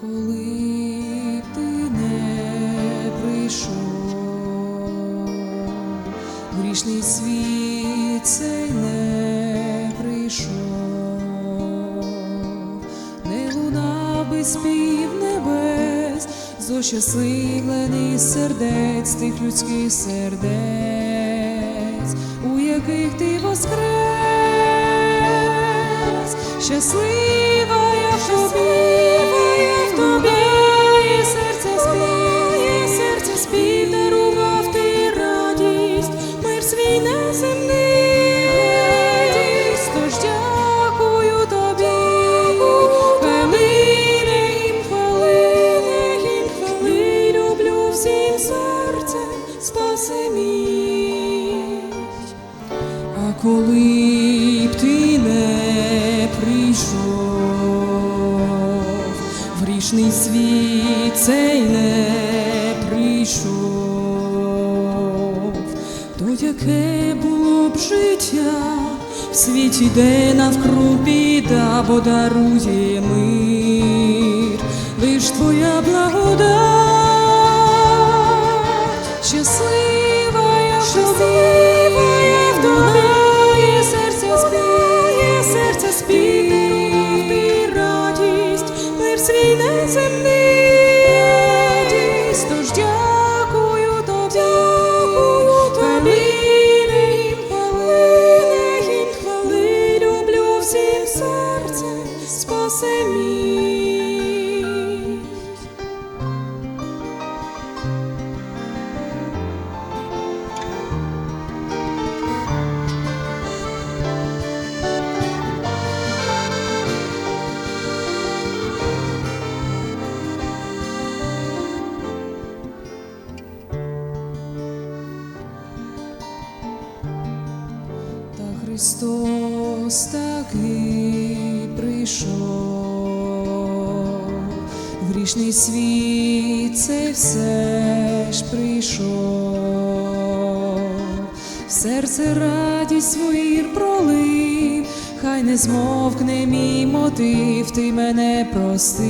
коли б ти не прийшов, грішний світ цей не прийшов, не луна без спів небес, зощасливлений сердець тих людських сердець, у яких ти воскрес, щасливий. Свій неземний, радість, тож дякую тобі, хвилини їм хвилини, їм хвили, люблю всім серцем, спаси мій. А коли б ти не прийшов, в грішний світ цей не прийшов, то яке було б життя в світі, де навкруг біда, бо дарує мир, лиш твоя благодать, щаслива я в тобі, Христос таки прийшов, в грішний світ це все ж прийшов, серце радість свою пролив, хай не змовкне мій мотив, ти мене простив,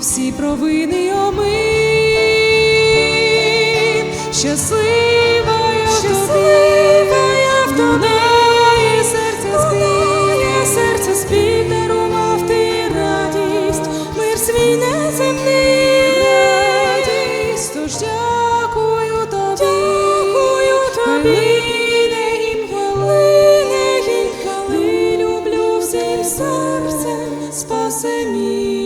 всі провини омив, You.